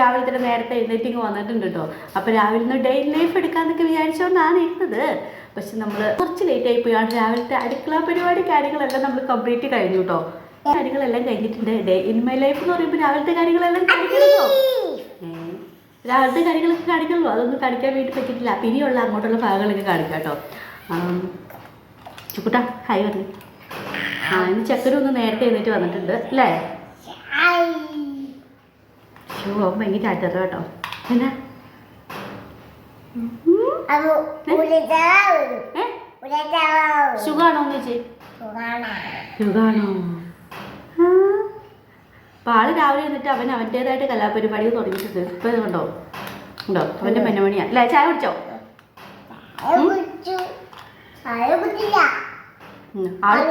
രാവിലെ തന്നെ നേരത്തെ എഴുന്നേറ്റിങ് വന്നിട്ടുണ്ട് കേട്ടോ. അപ്പം രാവിലെ നിന്ന് ഡെയിലി ലൈഫ് എടുക്കാന്നൊക്കെ വിചാരിച്ചുകൊണ്ടാണ് ഇരുന്നത്. പക്ഷെ നമ്മൾ കുറച്ച് ലേറ്റ് ആയി പോയാണ് രാവിലത്തെ അടുക്കള പരിപാടി കാര്യങ്ങളെല്ലാം നമ്മൾ കംപ്ലീറ്റ് കഴിഞ്ഞു കേട്ടോ. കാര്യങ്ങളെല്ലാം കഴിഞ്ഞിട്ടുണ്ട്. ഡേ ഇൻ മൈ ലൈഫ് എന്ന് പറയുമ്പോൾ രാവിലത്തെ കാര്യങ്ങളെല്ലാം കഴിഞ്ഞല്ലോ രാവിലത്തെ കാര്യങ്ങളൊക്കെ കാണിക്കുള്ളൂ അതൊന്നും കാണിക്കാൻ വേണ്ടി പറ്റിയിട്ടില്ല. അപ്പം ഇനിയുള്ള അങ്ങോട്ടുള്ള ഭാഗങ്ങളൊക്കെ കാണിക്കാം കേട്ടോ. ചുക്കുട്ട ഹായ് പറഞ്ഞു ആ ഇന്ന് ചക്കരൊന്ന് നേരത്തെ എഴുന്നേറ്റ് വന്നിട്ടുണ്ട്. അല്ലേ? ഷോ അവൻ ഭയങ്കര ചാറ്ററ കേട്ടോ എന്നാ ഏ സുഖാണോ എന്ന് ചേച്ചി സുഖാണോ അപ്പൊ ആൾ രാവിലെ എന്നിട്ട് അവൻ അവന്റെതായിട്ട് കലാപരിപാടി തുടങ്ങിയിട്ടുണ്ട് ഇപ്പൊ കണ്ടോ ഉണ്ടോ അവന്റെ മെന്നമണിയാ അല്ലേ ചായ കുടിച്ചോ അച്ഛ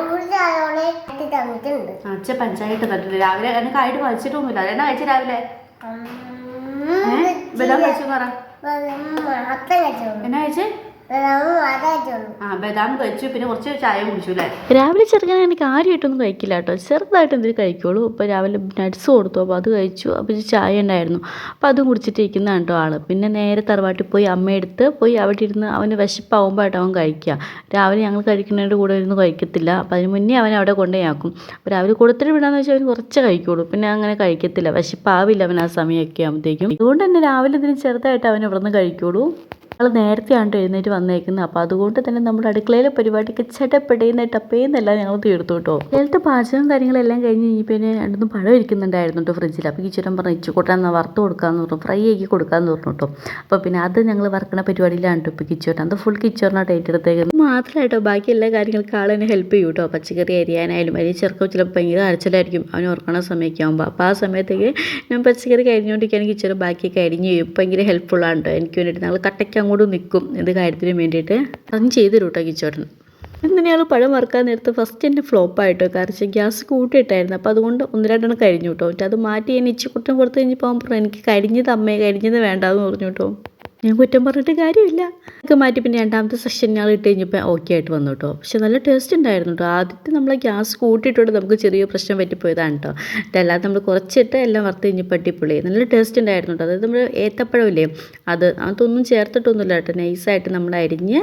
അച്ഛൻ പഞ്ചായത്ത് തന്നിട്ടുണ്ട് രാവിലെ എന്നെ കായിട്ട് വായിച്ചിട്ടൊന്നുമില്ല അതെന്നാ കഴിച്ചു രാവിലെ ബദാം കഴിച്ചു എന്ന് പറ എന്നാ കഴിച്ചേ ആ ബദാം കഴിച്ചു പിന്നെ കുറച്ച് ചായ കുടിച്ചു അല്ലേ? രാവിലെ ചെറുക്കനെ എനിക്ക് കാര്യമായിട്ടൊന്നും കഴിക്കില്ല കേട്ടോ. ചെറുതായിട്ട് എന്തെങ്കിലും കഴിക്കുള്ളൂ. ഇപ്പോൾ രാവിലെ നട്സ് കൊടുത്തു അപ്പോൾ അത് കഴിച്ചു. അപ്പോൾ ചായ ഉണ്ടായിരുന്നു. അപ്പോൾ അതും കുടിച്ചിട്ടിരിക്കുന്ന കേട്ടോ ആൾ പിന്നെ നേരെ തറവാട്ടിൽ പോയി അമ്മയെടുത്ത് പോയി അവിടെ ഇരുന്ന് അവന് വിശപ്പാവുമ്പോഴായിട്ട് അവൻ കഴിക്കുക. രാവിലെ ഞങ്ങൾ കഴിക്കുന്നതിന്റെ കൂടെ ഇരുന്ന് കഴിക്കത്തില്ല. അപ്പോൾ അതിന് മുന്നേ അവൻ അവിടെ കൊണ്ടുപോയാക്കും. അപ്പോൾ രാവിലെ കൊടുത്തിട്ട് വിടാന്ന് വെച്ചാൽ അവന് കുറച്ച് കഴിക്കുള്ളൂ. പിന്നെ അങ്ങനെ കഴിക്കത്തില്ല. വിശപ്പാവില്ല അവൻ ആ സമയമൊക്കെ ആകുമ്പോഴത്തേക്കും അതുകൊണ്ട് തന്നെ രാവിലെ ഇതിന് ചെറുതായിട്ട് അവൻ ഇവിടെ നിന്ന് കഴിക്കുള്ളൂ. ആൾ നേരത്തെയാണ് എഴുന്നേറ്റ് വന്നേക്കുന്നത് അപ്പോൾ അതുകൊണ്ട് തന്നെ നമ്മുടെ അടുക്കളയിലെ പരിപാടിക്ക് ചട്ടപ്പെടുന്ന ടപ്പേന്നല്ല ഞങ്ങൾ തീർത്തു കേട്ടോ നേരത്തെ പാചകം കാര്യങ്ങളെല്ലാം കഴിഞ്ഞ് ഈ പിന്നെ രണ്ടൊന്നും പഴം ഇരിക്കുന്നുണ്ടായിരുന്നു കേട്ടോ ഫ്രിഡ്ജിൽ അപ്പോൾ കിച്ചടം പറഞ്ഞു ഇച്ചുകൂട്ടാൻ എന്നാൽ വറുത്ത് കൊടുക്കാമെന്ന് പറഞ്ഞു. ഫ്രൈ ആക്കി കൊടുക്കാമെന്ന് പറഞ്ഞു കേട്ടോ അപ്പോൾ പിന്നെ അത് ഞങ്ങൾ വറക്കണ പരിപാടിയിലാണ് കേട്ടോ ഇപ്പോൾ കിച്ചോട്ടൻ അത് ഫുൾ കിച്ചോറിനായിട്ട് ഏറ്റെടുത്തേക്കുന്നത് മാത്രമായിട്ടോ ബാക്കി എല്ലാ കാര്യങ്ങൾക്കും ആൾ എന്നെ ഹെൽപ്പ് ചെയ്യും കേട്ടോ പച്ചക്കറി അരിയാനായാലും അരി ചെറുക്കം ചിലപ്പോൾ ഭയങ്കര അരച്ചിലായിരിക്കും. അവന് ഉറക്കണ സമയമൊക്കെ അപ്പോൾ ആ സമയത്തേക്ക് ഞാൻ പച്ചക്കറി കരിഞ്ഞുകൊണ്ടിരിക്കുകയാണെങ്കിൽ ഇച്ചിരി ബാക്കിയൊക്കെ അരിഞ്ഞ് ഭയങ്കര ഹെൽപ്ഫുള്ളാണ് കേട്ടോ എനിക്ക് വേണ്ടിയിട്ട് ഞങ്ങൾ കട്ടയ്ക്ക് അങ്ങോട്ട് നിൽക്കും ഇത് കാര്യത്തിന് വേണ്ടിയിട്ട്. അതും ചെയ്തു കേട്ടോ കിച്ചോട്ടൻ ഞങ്ങൾ പഴം വറുക്കാൻ നേരത്ത് ഫസ്റ്റ് എന്റെ ഫ്ലോപ്പായിട്ടോ കാരണം ഗ്യാസ് കൂട്ടിയിട്ടായിരുന്നു. അപ്പോൾ അതുകൊണ്ട് ഒന്ന് രണ്ടെണ്ണം കഴിഞ്ഞു കേട്ടോ. എന്നിട്ട് അത് മാറ്റി ഞാൻ ഇച്ചിക്കുട്ടം കൊടുത്തു കഴിഞ്ഞപ്പോൾ എനിക്ക് കരിഞ്ഞത് അമ്മയെ കരിഞ്ഞത് വേണ്ടാന്ന് പറഞ്ഞു കേട്ടോ. ഞാൻ കുറ്റം പറഞ്ഞിട്ട് കാര്യമില്ല. ഒക്കെ മാറ്റി പിന്നെ രണ്ടാമത്തെ സെഷൻ ഞങ്ങൾ ഇട്ട് കഴിഞ്ഞപ്പോൾ ഓക്കെ ആയിട്ട് വന്നു കേട്ടോ പക്ഷെ നല്ല ടേസ്റ്റ് ഉണ്ടായിരുന്നു കേട്ടോ ആദ്യത്തെ നമ്മൾ ഗ്യാസ് കൂട്ടിയിട്ടുണ്ട് നമുക്ക് ചെറിയ പ്രശ്നം പറ്റിപ്പോയതാണ് കേട്ടോ അല്ലാതെ നമ്മൾ കുറച്ചിട്ട് എല്ലാം വറുത്ത് കഴിഞ്ഞപ്പോൾ അടിപൊളി. നല്ല ടേസ്റ്റ് ഉണ്ടായിരുന്നു കേട്ടോ അതായത് നമ്മൾ ഏത്തപ്പഴമില്ലേ അത് അതൊന്നും ചേർത്തിട്ടൊന്നുമില്ല കേട്ടോ നൈസായിട്ട് നമ്മൾ അരിഞ്ഞ്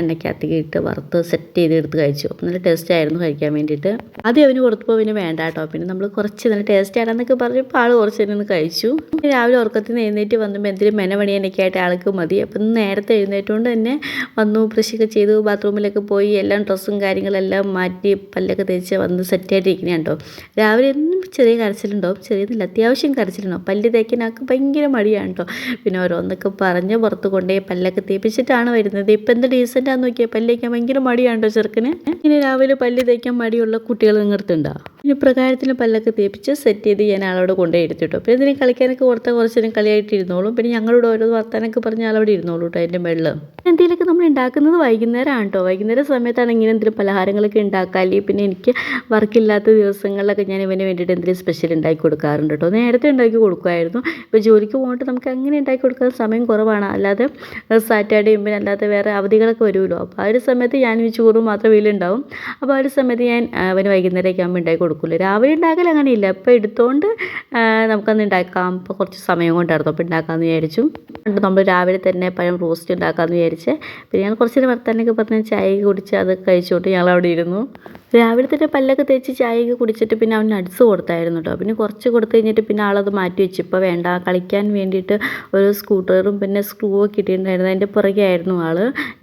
എണ്ണയ്ക്കകത്തേക്ക് ഇട്ട് വറുത്ത് സെറ്റ് ചെയ്ത് എടുത്ത് കഴിച്ചു നല്ല ടേസ്റ്റ് ആയിരുന്നു കഴിക്കാൻ വേണ്ടിയിട്ട്. ആദ്യം അവന് പുറത്തുപോയി പിന്നെ വേണ്ട കേട്ടോ പിന്നെ നമ്മൾ കുറച്ച് നല്ല ടേസ്റ്റ് ആണെന്നൊക്കെ പറഞ്ഞപ്പോൾ ആൾ കുറച്ച് തന്നെ കഴിച്ചു. രാവിലെ ഉറക്കത്തിൽ നിന്ന് എഴുന്നേറ്റ് വന്നപ്പോൾ എന്തെങ്കിലും മെനമണിയാനൊക്കെ ആയിട്ട് ആൾക്ക് മതി. അപ്പം നേരത്തെ എഴുന്നേറ്റുകൊണ്ട് തന്നെ വന്നു ബ്രഷൊക്കെ ചെയ്തു ബാത്റൂമിലൊക്കെ പോയി എല്ലാം ഡ്രസ്സും കാര്യങ്ങളെല്ലാം മാറ്റി പല്ലൊക്കെ തേച്ച് വന്ന് സെറ്റായിട്ടിരിക്കുന്ന കേട്ടോ രാവിലെ എന്നും ചെറിയ കരച്ചിലുണ്ടാവും ചെറിയതില്ല അത്യാവശ്യം കരച്ചിലുണ്ടാവും പല്ല് തേക്കാനൊക്കെ ഭയങ്കര മടിയാണ് കേട്ടോ. പിന്നെ ഓരോന്നൊക്കെ പറഞ്ഞ് പുറത്ത് കൊണ്ടുപോയി പല്ലൊക്കെ തേപ്പിച്ചിട്ടാണ് വരുന്നത്. ഇപ്പം എന്ത് ഡീസന്റാന്ന് നോക്കിയാൽ പല്ല് തേക്കാൻ ഭയങ്കര മടിയാണ് കേട്ടോ ചെറുക്കന്. ഇങ്ങനെ രാവിലെ പല്ല് തേക്കാൻ മടിയുള്ള കുട്ടികൾ നിങ്ങടുത്തുണ്ടാവും പിന്നെ പ്രകാരത്തിന് പല്ലൊക്കെ തേപ്പിച്ച് സെറ്റ് ചെയ്ത് ഞാൻ ആളോട് കൊണ്ടുപോയി എടുത്തിട്ടു പിന്നെ ഇതിനെ കളിക്കാനൊക്കെ ഓർത്താൽ കുറച്ച് നേരം കളിയായിട്ട് ഇരുന്നോളും. പിന്നെ ഞങ്ങളോട് ഓരോ വർത്താനൊക്കെ പറഞ്ഞ് ആളവിടെ ഇരുന്നോളൂ കേട്ടോ അതിന്റെ വെള്ളം എന്തെങ്കിലുമൊക്കെ നമ്മൾ ഉണ്ടാക്കുന്നത് വൈകുന്നേരമാണ് കേട്ടോ വൈകുന്നേരം സമയത്താണ് ഇങ്ങനെ എന്തെങ്കിലും പലഹാരങ്ങളൊക്കെ ഉണ്ടാക്കുക പിന്നെ എനിക്ക് വർക്കില്ലാത്ത ദിവസങ്ങളിലൊക്കെ ഞാൻ ഇവന് വേണ്ടിയിട്ട് എന്തെങ്കിലും സ്പെഷ്യൽ ഉണ്ടാക്കി കൊടുക്കാറുണ്ട് കേട്ടോ നേരത്തെ ഉണ്ടാക്കി കൊടുക്കുമായിരുന്നു. ഇപ്പോൾ ജോലിക്ക് പോയിട്ട് നമുക്ക് അങ്ങനെ ഉണ്ടാക്കി കൊടുക്കാൻ സമയം കുറവാണ്. അല്ലാതെ സാറ്റർഡേയും പിന്നെ അല്ലാതെ വേറെ അവധികളൊക്കെ വരുമല്ലോ. അപ്പോൾ ആ ഒരു സമയത്ത് ഞാൻ ചോറും മാത്രം വീലുണ്ടാവും അപ്പോൾ ആ ഒരു സമയത്ത് ഞാൻ അവന് വൈകുന്നേരമൊക്കെ ആകുമ്പോൾ ഉണ്ടാക്കി കൊടുക്കില്ല രാവിലെ ഉണ്ടാക്കൽ അങ്ങനെയില്ല. അപ്പോൾ എടുത്തുകൊണ്ട് നമുക്കന്ന് ഉണ്ടാക്കാം. ഇപ്പോൾ കുറച്ച് സമയം കൊണ്ടായിരുന്നു. അപ്പോൾ ഉണ്ടാക്കാമെന്ന് വിചാരിച്ചു. നമ്മൾ രാവിലെ തന്നെ പഴം റോസ്റ്റ് ഉണ്ടാക്കാമെന്ന് വിചാരിച്ച്. പിന്നെ ഞങ്ങൾ കുറച്ച് നേരം വർത്താനൊക്കെ പറഞ്ഞ് ചായ കുടിച്ച് അത് കഴിച്ചുകൊണ്ട് ഞങ്ങൾ അവിടെ ഇരുന്നു. രാവിലെ തന്നെ പല്ലൊക്കെ തേച്ച് ചായയൊക്കെ കുടിച്ചിട്ട് പിന്നെ അവന് നട്സ് കൊടുത്തായിരുന്നു കേട്ടോ പിന്നെ കുറച്ച് കൊടുത്തു കഴിഞ്ഞിട്ട് പിന്നെ ആളത് മാറ്റി വെച്ചു. ഇപ്പോൾ വേണ്ട കളിക്കാൻ വേണ്ടിയിട്ട് ഒരു സ്കൂട്ടറും പിന്നെ സ്ക്രൂ ഒക്കെ ഇട്ടിട്ടുണ്ടായിരുന്നു. അതിന്റെ പുറകെ ആയിരുന്നു ആൾ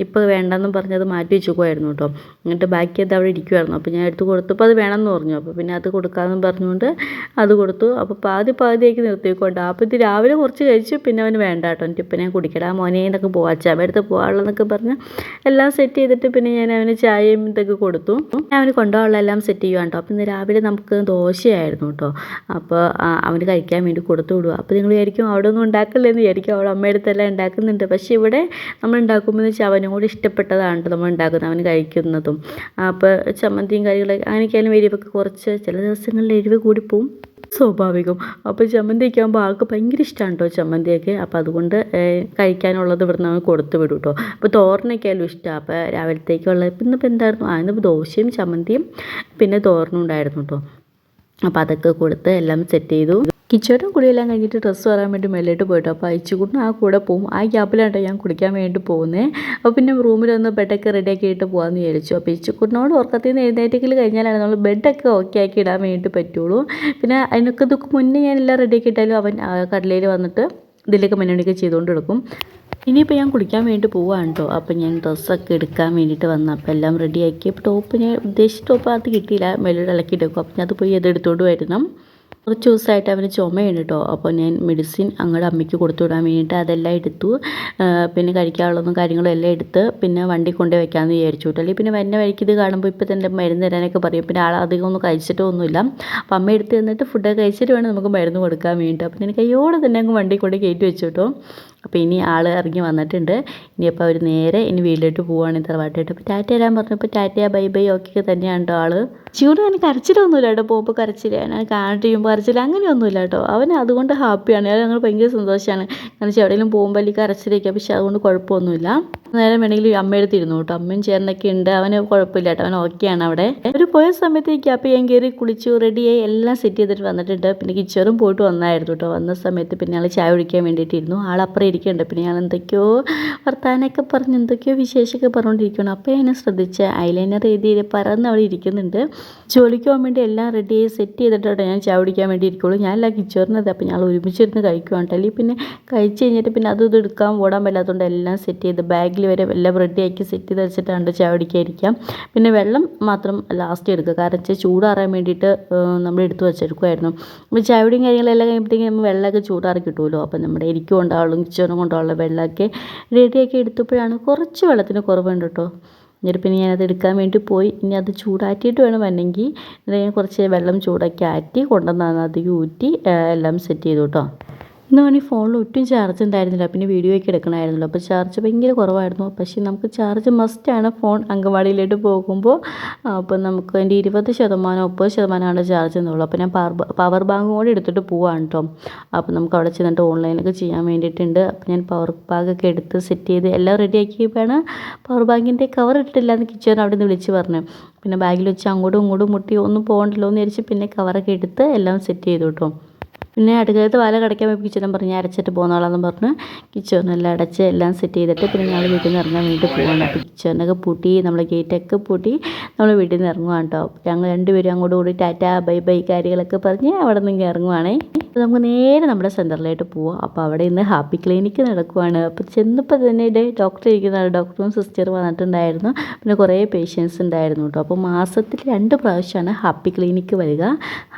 ഇപ്പോൾ വേണ്ടെന്നും പറഞ്ഞത് മാറ്റി വെച്ചുപോയിരുന്നു കേട്ടോ എന്നിട്ട് ബാക്കി അത് അവിടെ ഇരിക്കുമായിരുന്നു അപ്പോൾ ഞാൻ എടുത്ത് കൊടുത്തപ്പോൾ അത് വേണമെന്ന് പറഞ്ഞു. അപ്പോൾ പിന്നെ അത് കൊടുക്കാമെന്ന് പറഞ്ഞുകൊണ്ട് അത് കൊടുത്തു. അപ്പോൾ പാതി പാതിയാക്കി നിർത്തിക്കൊണ്ട്. അപ്പോൾ ഇത് രാവിലെ കുറച്ച് കഴിച്ചു പിന്നെ അവന് വേണ്ട കേട്ടോ എന്നിട്ട് ഞാൻ കുടിക്കടാ മോനെ എന്നൊക്കെ പോവാ. അച്ഛാമ്മ പോകാനുള്ളതെന്നൊക്കെ പറഞ്ഞ് എല്ലാം സെറ്റ് ചെയ്തിട്ട് പിന്നെ ഞാൻ അവന് ചായയും ഇതൊക്കെ കൊടുത്തു. അവന് കൊണ്ടുപോകാനുള്ള എല്ലാം സെറ്റ് ചെയ്യുവാണ് കേട്ടോ അപ്പോൾ ഇന്ന് രാവിലെ നമുക്ക് ദോശയായിരുന്നു കേട്ടോ അപ്പോൾ അവന് കഴിക്കാൻ വേണ്ടി കൊടുത്തു വിടുക അപ്പോൾ നിങ്ങൾ വിചാരിക്കും അവിടെ ഒന്നും ഉണ്ടാക്കില്ലെന്ന് വിചാരിക്കും. അവിടെ അമ്മയുടെ അടുത്തെല്ലാം ഉണ്ടാക്കുന്നുണ്ട്. പക്ഷേ ഇവിടെ നമ്മൾ ഉണ്ടാക്കുമ്പോൾ എന്ന് വെച്ചാൽ അവനും കൂടി ഇഷ്ടപ്പെട്ടതാണ് നമ്മൾ ഉണ്ടാക്കുന്നത് അവൻ കഴിക്കുന്നതും. അപ്പോൾ ചമ്മന്തിയും കാര്യങ്ങളൊക്കെ അങ്ങനെയൊക്കെയായാലും എരിവൊക്കെ കുറച്ച് ചില ദിവസങ്ങളിൽ എരിവ് കൂടിപ്പോവും സ്വാഭാവികം. അപ്പോൾ ചമ്മന്തിയൊക്കെ ആകുമ്പോൾ ആൾക്ക് ഭയങ്കര ഇഷ്ടമാണ് കേട്ടോ ചമ്മന്തിയൊക്കെ. അപ്പോൾ അതുകൊണ്ട് കഴിക്കാനുള്ളത് ഇവിടുന്ന് അങ്ങ് കൊടുത്ത് വിടും കേട്ടോ അപ്പോൾ തോരനൊക്കെ ആയാലും ഇഷ്ടമാണ് അപ്പോൾ രാവിലത്തേക്കുള്ള ഇന്നിപ്പോൾ എന്തായിരുന്നു? ആ ഇന്നിപ്പോൾ ദോശയും ചമ്മന്തിയും പിന്നെ തോരനും ഉണ്ടായിരുന്നു കേട്ടോ അപ്പോൾ അതൊക്കെ കൊടുത്ത് എല്ലാം സെറ്റ് ചെയ്തു. കിച്ചോട്ടും കുളിയെല്ലാം കഴിഞ്ഞിട്ട് ഡ്രസ്സ് വരാൻ വേണ്ടി മേലോട്ട് പോയിട്ടോ. അപ്പോൾ അയച്ചുകൂട്ടും ആ കൂടെ പോകും ആ ഗ്യാപ്പിലാണ് ഞാൻ കുടിക്കാൻ വേണ്ടി പോകുന്നത് അപ്പോൾ പിന്നെ റൂമിലൊന്ന് ബെഡൊക്കെ റെഡിയാക്കി ഇട്ട് പോകാമെന്ന് വിചാരിച്ചു. അപ്പോൾ ഇച്ചുക്കുട്ടിനോട് ഉറക്കത്തിൽ നിന്ന് എഴുന്നേറ്റെങ്കിൽ കഴിഞ്ഞാലാണ് നമ്മൾ ബെഡൊക്കെ ഓക്കെ ആക്കി ഇടാൻ വേണ്ടി പറ്റുള്ളൂ. പിന്നെ അതിനൊക്കെ മുന്നേ ഞാൻ എല്ലാം റെഡിയാക്കി ഇട്ടാലും അവൻ കടലയിൽ വന്നിട്ട് ഇതിലേക്ക് മുന്നണിയൊക്കെ ചെയ്തുകൊണ്ട് എടുക്കും ഇനിയിപ്പോൾ ഞാൻ കുളിക്കാൻ വേണ്ടി പോവാണ് കേട്ടോ അപ്പോൾ ഞാൻ ഡ്രസ്സൊക്കെ എടുക്കാൻ വേണ്ടിയിട്ട് വന്നു അപ്പോൾ എല്ലാം റെഡിയാക്കി അപ്പോൾ ടോപ്പ് ഞാൻ ഉദ്ദേശിച്ച ടോപ്പ് അത് കിട്ടിയില്ല. മെല്ലോട് ഇളക്കിയിട്ടേക്കും അപ്പോൾ ഞാൻ അത് പോയി അത് എടുത്തുകൊണ്ട് വരണം. കുറച്ച് ദിവസമായിട്ട് അവന് ചുമയാണ് കേട്ടോ അപ്പോൾ ഞാൻ മെഡിസിൻ അങ്ങോട്ട് അമ്മയ്ക്ക് കൊടുത്തു വിടാൻ വേണ്ടിയിട്ട് അതെല്ലാം എടുത്തു. പിന്നെ കഴിക്കാനുള്ളതും കാര്യങ്ങളും എല്ലാം എടുത്ത് പിന്നെ വണ്ടി കൊണ്ടു വെക്കാമെന്ന് വിചാരിച്ചു അല്ലെങ്കിൽ പിന്നെ വരുന്ന വഴിക്ക് ഇത് കാണുമ്പോൾ ഇപ്പോൾ തന്നെ മരുന്ന് തരാനൊക്കെ പറയും. പിന്നെ ആൾ അധികം ഒന്നും കഴിച്ചിട്ടൊന്നുമില്ല അപ്പോൾ അമ്മ എടുത്ത് തന്നിട്ട് ഫുഡൊക്കെ കഴിച്ചിട്ട് വേണം നമുക്ക് മരുന്ന് കൊടുക്കാൻ വേണ്ടിയിട്ട് അപ്പോൾ എനിക്ക് കയ്യോടെ തന്നെ അങ്ങ് വണ്ടി കൊണ്ട് കയറ്റി വെച്ചു കേട്ടോ അപ്പോൾ ഇനി ആൾ ഇറങ്ങി വന്നിട്ടുണ്ട്. ഇനിയിപ്പോൾ അവർ നേരെ ഇനി വീട്ടിലോട്ട് പോവുകയാണ് തറവാട്ടായിട്ട് അപ്പോൾ ടാറ്റ തരാൻ പറഞ്ഞപ്പോൾ ടാറ്റ ബൈ ബൈ ഓക്കെ തന്നെയാണ് കേട്ടോ ആൾ ചൂട് അവന് കരച്ചിലൊന്നുമില്ല കേട്ടോ. പോകുമ്പോൾ കരച്ചിൽ ഞാൻ കാണിട്ട് ചെയ്യുമ്പോൾ കരച്ചിൽ അങ്ങനെയൊന്നുമില്ല കേട്ടോ. അവൻ അതുകൊണ്ട് ഹാപ്പിയാണ്. ഞങ്ങൾ ഭയങ്കര സന്തോഷമാണ്. കാരണം വെച്ചാൽ എവിടെയെങ്കിലും പോകുമ്പോൾ അല്ലെങ്കിൽ കരച്ചിലേക്ക്. പക്ഷെ അതുകൊണ്ട് കുഴപ്പമൊന്നുമില്ല. നേരം വേണമെങ്കിൽ അമ്മ ഇരുന്നു കേട്ടോ. അമ്മയും ചേർന്നൊക്കെ ഉണ്ട്. അവന് കുഴപ്പമില്ല കേട്ടോ. അവൻ ഓക്കെയാണ് അവിടെ. അവർ പോയ സമയത്തേക്ക് അപ്പം ഞാൻ കയറി കുളിച്ചു റെഡിയായി എല്ലാം സെറ്റ് ചെയ്തിട്ട് വന്നിട്ടുണ്ട്. പിന്നെ കിച്ചറും പോയിട്ട് വന്നായിരുന്നു കേട്ടോ. വന്ന സമയത്ത് പിന്നെ ഞങ്ങൾ ചായ കുടിക്കാൻ വേണ്ടിയിട്ടിരുന്നു. ആളപ്പുറം ഇരിക്കുന്നുണ്ട്. പിന്നെ ഞാൻ എന്തൊക്കെയോ വർത്താനൊക്കെ പറഞ്ഞ് എന്തൊക്കെയോ വിശേഷമൊക്കെ പറഞ്ഞുകൊണ്ടിരിക്കുകയാണ്. അപ്പോൾ ഞാൻ ശ്രദ്ധിച്ച ഐലൈനർ രീതിയിൽ പറന്ന് അവിടെ ഇരിക്കുന്നുണ്ട്. ജോലിക്ക് പോകാൻ വേണ്ടി എല്ലാം റെഡി ആയി സെറ്റ് ചെയ്തിട്ടാണ് ഞാൻ ചായ കുടിക്കാൻ വേണ്ടി ഇരിക്കുള്ളൂ. ഞാനല്ല കിച്ചറിനത് അപ്പം ഞങ്ങൾ ഒരുമിച്ചിരുന്ന് കഴിക്കുവാണ് അല്ലെങ്കിൽ പിന്നെ കഴിച്ച് കഴിഞ്ഞിട്ട് പിന്നെ അതും ഇത് എടുക്കാൻ ഓടാൻ പറ്റാത്തതുകൊണ്ട് എല്ലാം സെറ്റ് ചെയ്ത് ബാഗിൽ വരെ വല്ല ബ്രെഡിയാക്കി സെറ്റ് ചെയ്ത് വെച്ചിട്ടാണ് ചായ പിന്നെ വെള്ളം മാത്രം ലാസ്റ്റ് എടുക്കുക. കാരണം വെച്ചാൽ ചൂടാറാൻ വേണ്ടിയിട്ട് നമ്മൾ എടുത്ത് വെച്ചെടുക്കുമായിരുന്നു അപ്പോൾ ചവിടിയും കാര്യങ്ങളെല്ലാം കഴിയുമ്പോഴത്തേക്കും നമ്മൾ വെള്ളമൊക്കെ ചൂടാറി കിട്ടുമല്ലോ. അപ്പോൾ നമ്മുടെ എരിക്കും ഉണ്ടാവുള്ളൂ കിച്ചണും കൊണ്ടുള്ള വെള്ളമൊക്കെ റെഡിയാക്കി എടുത്തപ്പോഴാണ് കുറച്ച് വെള്ളത്തിന് കുറവുണ്ട് കേട്ടോ. എന്നിട്ട് പിന്നെ ഞാനത് എടുക്കാൻ വേണ്ടി പോയി. ഇനി അത് ചൂടാറ്റിയിട്ട് വേണം എന്നിട്ട് ഞാൻ കുറച്ച് വെള്ളം ചൂടാക്കി ആറ്റി കൊണ്ടുവന്നാണ് അത് ഊറ്റി എല്ലാം സെറ്റ് ചെയ്തു കേട്ടോ. ഇന്ന് വേണമെങ്കിൽ ഫോണിൽ ഒട്ടും ചാർജ് ഉണ്ടായിരുന്നില്ല. പിന്നെ വീഡിയോയ്ക്ക് എടുക്കണമായിരുന്നല്ലോ. അപ്പോൾ ചാർജ് ഭയങ്കര കുറവായിരുന്നു. പക്ഷേ നമുക്ക് ചാർജ് മസ്റ്റാണ് ഫോൺ അംഗൻവാടിയിലോട്ട് പോകുമ്പോൾ. അപ്പോൾ നമുക്ക് അതിന്റെ ഇരുപത് ശതമാനം മുപ്പത് ശതമാനമാണ് ചാർജ് എന്നുള്ളൂ. അപ്പോൾ ഞാൻ പവർ പവർ ബാങ്ക് കൂടി എടുത്തിട്ട് പോവാണ് കേട്ടോ അപ്പോൾ നമുക്ക് അവിടെ ചെന്നിട്ട് ഓൺലൈനൊക്കെ ചെയ്യാൻ വേണ്ടിയിട്ടുണ്ട്. അപ്പോൾ ഞാൻ പവർ ബാഗൊക്കെ എടുത്ത് സെറ്റ് ചെയ്ത് എല്ലാം റെഡിയാക്കിയപ്പോഴാണ് പവർ ബാങ്കിന്റെ കവർ ഇട്ടിട്ടില്ല എന്ന് കിച്ചൺ അവിടെ നിന്ന് വിളിച്ച് പറഞ്ഞു. പിന്നെ ബാഗിൽ വെച്ച് അങ്ങോട്ടും ഇങ്ങോട്ടും മുട്ടി ഒന്നും പോകണ്ടല്ലോ എന്ന് വിചാരിച്ച് പിന്നെ കവറൊക്കെ എടുത്ത് എല്ലാം സെറ്റ് ചെയ്തു കേട്ടോ പിന്നെ അടുക്കളത്ത് വാല കടയ്ക്കാൻ പോയി കിച്ചനും പറഞ്ഞ് അരച്ചിട്ട് പോന്നോളാന്ന് പറഞ്ഞ്. കിച്ചണെല്ലാം അടച്ച് എല്ലാം സെറ്റ് ചെയ്തിട്ട് പിന്നെ ഞങ്ങൾ വീട്ടിൽ നിന്ന് ഇറങ്ങാൻ വേണ്ടി പോവാണ്. കിച്ചണൊക്കെ പൂട്ടി നമ്മൾ ഗേറ്റൊക്കെ പൂട്ടി നമ്മൾ വീട്ടിൽ നിന്ന് ഇറങ്ങുവാണ് കേട്ടോ ഞങ്ങൾ രണ്ടുപേരും അങ്ങോട്ട് കൂടി ടാറ്റ ബൈ ബൈ കാര്യങ്ങളൊക്കെ പറഞ്ഞ് അവിടെ നിന്ന് ഇറങ്ങുവാണേ. നമുക്ക് നേരെ നമ്മുടെ സെന്ററിലായിട്ട് പോവാം. അപ്പോൾ അവിടെ ഇന്ന് ഹാപ്പി ക്ലിനിക്ക് നടക്കുവാണ്. അപ്പോൾ ചെന്നപ്പോൾ തന്നെ ഇടേ ഡോക്ടർ ഇരിക്കുന്നതാണ് ഡോക്ടറും സിസ്റ്ററും വന്നിട്ടുണ്ടായിരുന്നു. പിന്നെ കുറേ പേഷ്യൻസ് ഉണ്ടായിരുന്നു കേട്ടോ അപ്പോൾ മാസത്തിൽ രണ്ട് പ്രാവശ്യമാണ് ഹാപ്പി ക്ലിനിക്ക് വരിക.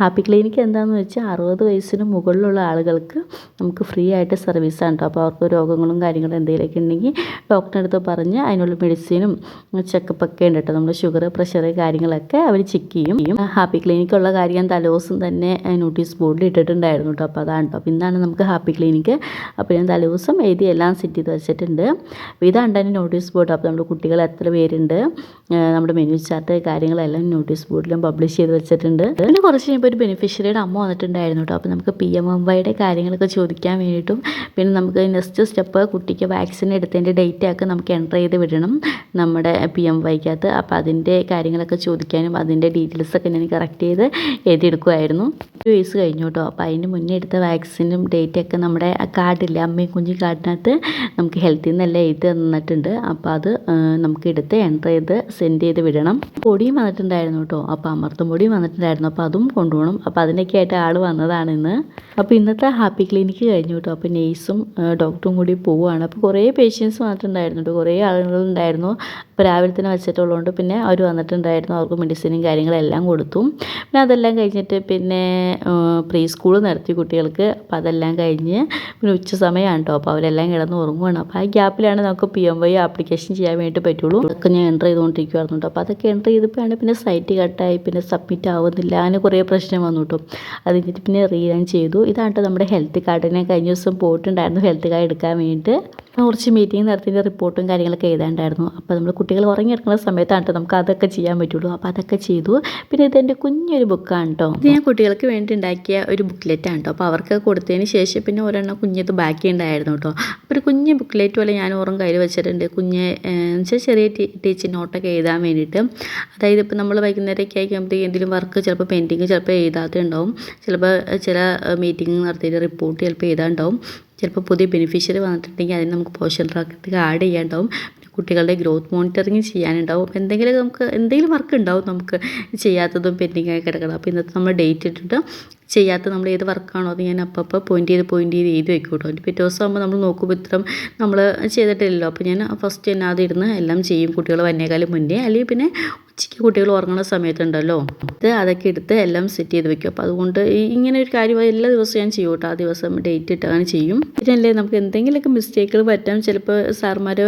ഹാപ്പി ക്ലിനിക്ക് എന്താണെന്ന് വെച്ചാൽ അറുപത് വയസ്സിന് മുകളിലുള്ള ആളുകൾക്ക് നമുക്ക് ഫ്രീ ആയിട്ട് സർവീസാണ് കേട്ടോ അപ്പോൾ അവർക്ക് രോഗങ്ങളും കാര്യങ്ങളും എന്തെങ്കിലുമൊക്കെ ഉണ്ടെങ്കിൽ ഡോക്ടറെ അടുത്ത് പറഞ്ഞ് അതിനുള്ള മെഡിസിനും ചെക്കപ്പൊക്കെ ഉണ്ട് കേട്ടോ നമ്മൾ ഷുഗർ പ്രഷർ കാര്യങ്ങളൊക്കെ അവർ ചെക്ക് ചെയ്യും. ഹാപ്പി ക്ലിനിക്കുള്ള കാര്യം തലേദിവസം തന്നെ നോട്ടീസ് ബോർഡിൽ ഇട്ടിട്ടുണ്ടായിരുന്നു കേട്ടോ അപ്പോൾ അതാണ് കേട്ടോ അപ്പോൾ ഇന്നാണ് നമുക്ക് ഹാപ്പി ക്ലിനിക്ക് അപ്പോൾ ഞാൻ തലേദിവസം എഴുതി എല്ലാം സെറ്റ് ചെയ്ത് വെച്ചിട്ടുണ്ട്. അപ്പോൾ ഇതാണ് എന്റെ നോട്ടീസ് ബോർഡ് അപ്പോൾ നമ്മുടെ കുട്ടികൾ എത്ര പേരുണ്ട്? നമ്മുടെ മെനു ചാർട്ട് കാര്യങ്ങളെല്ലാം നോട്ടീസ് ബോർഡിലും പബ്ലിഷ് ചെയ്ത് വെച്ചിട്ടുണ്ട്. പിന്നെ കുറച്ച് കഴിയുമ്പോൾ ഒരു ബെനിഫിഷ്യറിയുടെ അമ്മ വന്നിട്ടുണ്ടായിരുന്നു കേട്ടോ അപ്പോൾ നമുക്ക് പി എം എം വൈയുടെ കാര്യങ്ങളൊക്കെ ചോദിക്കാൻ വേണ്ടിയിട്ടും പിന്നെ നമുക്ക് നെക്സ്റ്റ് സ്റ്റെപ്പ് കുട്ടിക്ക് വാക്സിൻ എടുത്തതിന്റെ ഡേറ്റ് ഒക്കെ നമുക്ക് എന്റർ ചെയ്ത് വിടണം നമ്മുടെ പി എം വൈക്കകത്ത് അപ്പോൾ അതിന്റെ കാര്യങ്ങളൊക്കെ ചോദിക്കാനും അതിന്റെ ഡീറ്റെയിൽസൊക്കെ ഞാൻ കറക്റ്റ് ചെയ്ത് എഴുതിയെടുക്കുമായിരുന്നു ഒരു വയസ്സ് കഴിഞ്ഞു കേട്ടോ. അപ്പോൾ അതിന് മുന്നേ എടുത്ത വാക്സിനും ഡേറ്റൊക്കെ നമ്മുടെ കാർഡില്ലേ അമ്മയും കുഞ്ഞു കാർഡിനകത്ത് നമുക്ക് ഹെൽത്തിൽ നിന്നെല്ലാം എഴുതി തന്നിട്ടുണ്ട്. അപ്പോൾ അത് നമുക്ക് എടുത്ത് എന്റർ ചെയ്ത് സെൻഡ് ചെയ്ത് വിടണം. പൊടിയും വന്നിട്ടുണ്ടായിരുന്നു കേട്ടോ. അപ്പോൾ അമൃതം പൊടിയും വന്നിട്ടുണ്ടായിരുന്നു. അപ്പോൾ അതും കൊണ്ടുപോകണം. അപ്പോൾ അതിനൊക്കെ ആയിട്ട് ആൾ വന്നതാണ് ഇന്ന്. അപ്പോൾ ഇന്നത്തെ ഹാപ്പി ക്ലിനിക്ക് കഴിഞ്ഞു കേട്ടോ. അപ്പോൾ നേഴ്സും ഡോക്ടറും കൂടി പോവുകയാണ്. അപ്പോൾ കുറേ പേഷ്യൻസ് വന്നിട്ടുണ്ടായിരുന്നു കേട്ടോ കുറേ ആളുകളുണ്ടായിരുന്നു. അപ്പോൾ രാവിലെ തന്നെ വെച്ചിട്ടുള്ളതുകൊണ്ട് പിന്നെ അവർ വന്നിട്ടുണ്ടായിരുന്നു. അവർക്ക് മെഡിസിനും കാര്യങ്ങളെല്ലാം കൊടുത്തു. പിന്നെ അതെല്ലാം കഴിഞ്ഞിട്ട് പിന്നെ പ്രീ സ്കൂൾ നടത്തി കുട്ടികൾക്ക്. അപ്പോൾ അതെല്ലാം കഴിഞ്ഞ് പിന്നെ ഉച്ച സമയമാണ് കേട്ടോ അപ്പോൾ അവരെല്ലാം കിടന്ന് ഉറങ്ങുകയാണ് അപ്പോൾ ആ ഗ്യാപ്പിലാണ് നമുക്ക് പി എം വൈ ആപ്ലിക്കേഷൻ ചെയ്യാൻ വേണ്ടി പറ്റുള്ളൂ. അതൊക്കെ ഞാൻ എന്റർ ചെയ്തുകൊണ്ടിരിക്കുവായിരുന്നു കേട്ടോ അപ്പോൾ അതൊക്കെ എന്റർ ചെയ്തപ്പോഴാണ് പിന്നെ സൈറ്റ് കട്ടായി പിന്നെ സബ്മിറ്റ് ആവുന്നില്ല. അങ്ങനെ കുറേ പ്രശ്നം വന്നു കേട്ടോ അത് കഴിഞ്ഞിട്ട് പിന്നെ റീലാൻ ചെയ്തു. ഇതാണ് നമ്മുടെ ഹെൽത്ത് കാർഡ് ഞാൻ കഴിഞ്ഞ ദിവസം പോയിട്ടുണ്ടായിരുന്നു. ഹെൽത്ത് കാർഡ് എടുക്കാൻ വേണ്ടിയിട്ട്. കുറച്ച് മീറ്റിംഗ് നടത്തിയതിന്റെ റിപ്പോർട്ടും കാര്യങ്ങളൊക്കെ എഴുതാണ്ടായിരുന്നു. അപ്പോൾ നമ്മൾ കുട്ടികൾ ഉറങ്ങിയെടുക്കുന്ന സമയത്താണ് കേട്ടോ നമുക്ക് അതൊക്കെ ചെയ്യാൻ പറ്റുള്ളൂ. അപ്പോൾ അതൊക്കെ ചെയ്തു. പിന്നെ ഇതെന്റെ കുഞ്ഞൊരു ബുക്കാണ് കേട്ടോ ഇത് ഞാൻ കുട്ടികൾക്ക് വേണ്ടി ഉണ്ടാക്കിയ ഒരു ബുക്ക്ലെറ്റാണ് കേട്ടോ അപ്പോൾ അവർക്ക് കൊടുത്തതിന് ശേഷം പിന്നെ ഒരെണ്ണം കുഞ്ഞത് ബാക്കി ഉണ്ടായിരുന്നു കേട്ടോ അപ്പോൾ ഒരു കുഞ്ഞ് ബുക്ക്ലെറ്റ് പോലെ ഞാൻ ഓറും കയ്യിൽ വെച്ചിട്ടുണ്ട്. കുഞ്ഞ് വെച്ചാൽ ചെറിയ ടീച്ചർ നോട്ടൊക്കെ എഴുതാൻ വേണ്ടിയിട്ട്. അതായത് ഇപ്പോൾ നമ്മൾ വൈകുന്നേരമൊക്കെ ആയിക്കുമ്പോഴത്തേക്ക് എന്തെങ്കിലും വർക്ക് ചിലപ്പോൾ പെയിന്റിങ് ചിലപ്പോൾ എഴുതാതെ ഉണ്ടാവും ചിലപ്പോൾ ചില മീറ്റിംഗ് നടത്തിയിട്ട് റിപ്പോർട്ട് ചിലപ്പോൾ എഴുതാണ്ടാവും. ചിലപ്പോൾ പുതിയ ബെനിഫിഷ്യറി വന്നിട്ടുണ്ടെങ്കിൽ അതിന് നമുക്ക് പോഷൻ ട്രാക്കിലേക്ക് ആഡ് ചെയ്യാനുണ്ടാവും. പിന്നെ കുട്ടികളുടെ ഗ്രോത്ത് മോണിറ്ററിങ് ചെയ്യാനുണ്ടാവും. എന്തെങ്കിലും നമുക്ക് എന്തെങ്കിലും വർക്ക് ഉണ്ടാവും നമുക്ക് ചെയ്യാത്തതും പെൻഡിങ് ആയി കിടക്കണം. അപ്പോൾ ഇന്നത്തെ നമ്മൾ ഡേറ്റ് ഇട്ടിട്ട് ചെയ്യാത്ത നമ്മൾ ഏത് വർക്കാണോ അത് ഞാൻ അപ്പം അപ്പോൾ പോയിന്റ് ചെയ്ത് പോയിന്റ് ചെയ്ത് എഴുതി വെക്കും കേട്ടോ പിറ്റേ ദിവസം ആകുമ്പോൾ നമ്മൾ നോക്കുമ്പോൾ ഇത്രയും നമ്മൾ ചെയ്തിട്ടില്ലല്ലോ. അപ്പോൾ ഞാൻ ഫസ്റ്റ് തന്നെ അതിരുന്ന് എല്ലാം ചെയ്യും കുട്ടികൾ വന്നേക്കാളും മുന്നേ. അല്ലെങ്കിൽ പിന്നെ ഉച്ചയ്ക്ക് കുട്ടികൾ ഉറങ്ങുന്ന സമയത്തുണ്ടല്ലോ ഇത് അതൊക്കെ എടുത്ത് എല്ലാം സെറ്റ് ചെയ്ത് വെക്കും. അപ്പോൾ അതുകൊണ്ട് ഇങ്ങനെ ഒരു കാര്യം എല്ലാ ദിവസവും ഞാൻ ചെയ്യും കേട്ടോ. ആ ദിവസം ഡേറ്റ് ഇട്ടാണ് ചെയ്യും. പിന്നല്ലേ നമുക്ക് എന്തെങ്കിലുമൊക്കെ മിസ്റ്റേക്കുകൾ പറ്റാം. ചിലപ്പോൾ സാർമാർ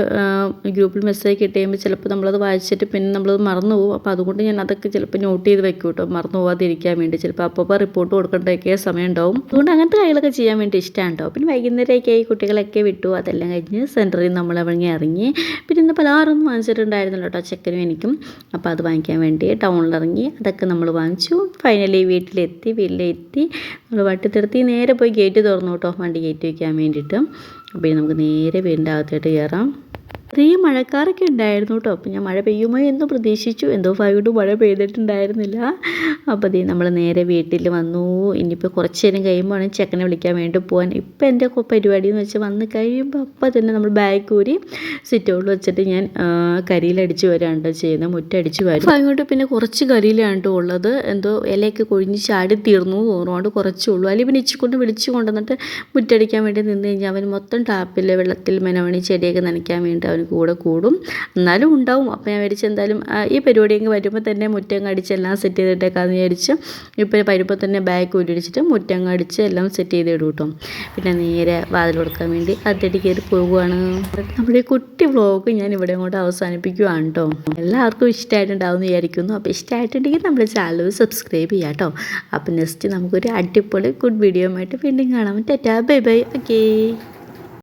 ഗ്രൂപ്പിൽ മെസ്സേജ് കിട്ടിയുമ്പോൾ ചിലപ്പോൾ നമ്മളത് വായിച്ചിട്ട് പിന്നെ നമ്മളത് മറന്നു പോകും. അപ്പോൾ അതുകൊണ്ട് ഞാൻ അതൊക്കെ ചിലപ്പോൾ നോട്ട് ചെയ്ത് വെക്കും കേട്ടോ. മറന്നു പോകാതിരിക്കാൻ വേണ്ടി. ചിലപ്പോൾ അപ്പോൾ റിപ്പോർട്ട് കൊടുക്കേണ്ടതൊക്കെ സമയം ഉണ്ടാവും. അതുകൊണ്ട് അങ്ങനത്തെ കാര്യങ്ങളൊക്കെ ചെയ്യാൻ വേണ്ടി ഇഷ്ടമാണ് കേട്ടോ. പിന്നെ വൈകുന്നേരമൊക്കെ ഈ കുട്ടികളൊക്കെ വിട്ടു. അതെല്ലാം കഴിഞ്ഞ് സെന്ററിൽ നമ്മൾ അവങ്ങി ഇറങ്ങി. പിന്നെ ഇന്ന് പലഹാരമൊന്നും വാങ്ങിച്ചിട്ടുണ്ടായിരുന്നല്ലോ കേട്ടോ. ചെക്കനും എനിക്കും. അപ്പോൾ അത് വാങ്ങിക്കാൻ വേണ്ടി ടൗണിലിറങ്ങി അതൊക്കെ നമ്മൾ വാങ്ങിച്ചു. ഫൈനലി വീട്ടിലെത്തി വീട്ടിലെത്തി. നമ്മൾ വട്ടിത്തെടുത്തി നേരെ പോയി ഗേറ്റ് തുറന്നു കേട്ടോ. വണ്ടി ഗേറ്റ് വയ്ക്കാൻ വേണ്ടിയിട്ട്. അപ്പോൾ നമുക്ക് നേരെ വീടിന്റെ അകത്തോട്ട് കയറാം. ചെറിയ മഴക്കാറൊക്കെ ഉണ്ടായിരുന്നു കേട്ടോ. അപ്പോൾ ഞാൻ മഴ പെയ്യുമോ എന്ന് പ്രതീക്ഷിച്ചു. എന്തോ ഭാഗ്യമായിട്ട് മഴ പെയ്തിട്ടുണ്ടായിരുന്നില്ല. അപ്പോൾ ദേ നമ്മൾ നേരെ വീട്ടിൽ വന്നു. ഇനിയിപ്പോൾ കുറച്ച് നേരം കഴിയുമ്പോഴാണ് ചെക്കനെ വിളിക്കാൻ വേണ്ടി പോകാൻ ഇപ്പം എന്റെ പരിപാടി എന്ന് വെച്ചാൽ വന്ന് കഴിയുമ്പോൾ അപ്പം തന്നെ നമ്മൾ ബാഗ് ഊരി സിറ്റൗട്ടിൽ വെച്ചിട്ട് ഞാൻ കരിയിലടിച്ച് വരാണ് കേട്ടോ ചെയ്യുന്നത് മുറ്റടിച്ച് വരും. അങ്ങോട്ട് പിന്നെ കുറച്ച് കരിയിലാണ് കേട്ടോ ഉള്ളത്. എന്തോ ഇലയൊക്കെ കൊഴിഞ്ഞ് ചാടി തീർന്നു തോന്നുകൊണ്ട് കുറച്ചേ ഉള്ളൂ. അല്ലെങ്കിൽ പിന്നെ ഇച്ചിക്കൊണ്ട് വിളിച്ച് കൊണ്ടുവന്നിട്ട് മുറ്റടിക്കാൻ വേണ്ടി നിന്ന് കഴിഞ്ഞാൽ അവൻ മൊത്തം ടാപ്പിൽ വെള്ളത്തിൽ മെനവണി ചെടിയൊക്കെ നനയ്ക്കാൻ വേണ്ടി അവന് കൂടെ കൂടും. എന്നാലും ഉണ്ടാവും. അപ്പോൾ ഞാൻ വിചാരിച്ചു എന്തായാലും ഈ പരിപാടി എങ്കിൽ വരുമ്പോൾ തന്നെ മുറ്റം അടിച്ച് എല്ലാം സെറ്റ് ചെയ്തിട്ടേക്കാന്ന് വിചാരിച്ച് ഇപ്പോൾ വരുമ്പോൾ തന്നെ ബാഗ് ഉരുടിച്ചിട്ട് മുറ്റം അടിച്ച് എല്ലാം സെറ്റ് ചെയ്ത് ഇടും കേട്ടോ പിന്നെ നേരെ വാതിൽ കൊടുക്കാൻ വേണ്ടി അതിട്ട് കയറി പോകുവാണ്. നമ്മുടെ കുട്ടി വ്ളോഗ് ഞാൻ ഇവിടെ കൊണ്ട് അവസാനിപ്പിക്കുകയാണ് കേട്ടോ എല്ലാവർക്കും ഇഷ്ടമായിട്ടുണ്ടാവും വിചാരിക്കുന്നു. അപ്പോൾ ഇഷ്ടമായിട്ടുണ്ടെങ്കിൽ നമ്മുടെ ചാനൽ സബ്സ്ക്രൈബ് ചെയ്യാം കേട്ടോ അപ്പോൾ നെക്സ്റ്റ് നമുക്കൊരു അടിപൊളി ഗുഡ് വീഡിയോ ആയിട്ട് വീണ്ടും കാണാം. Tata bye bye okay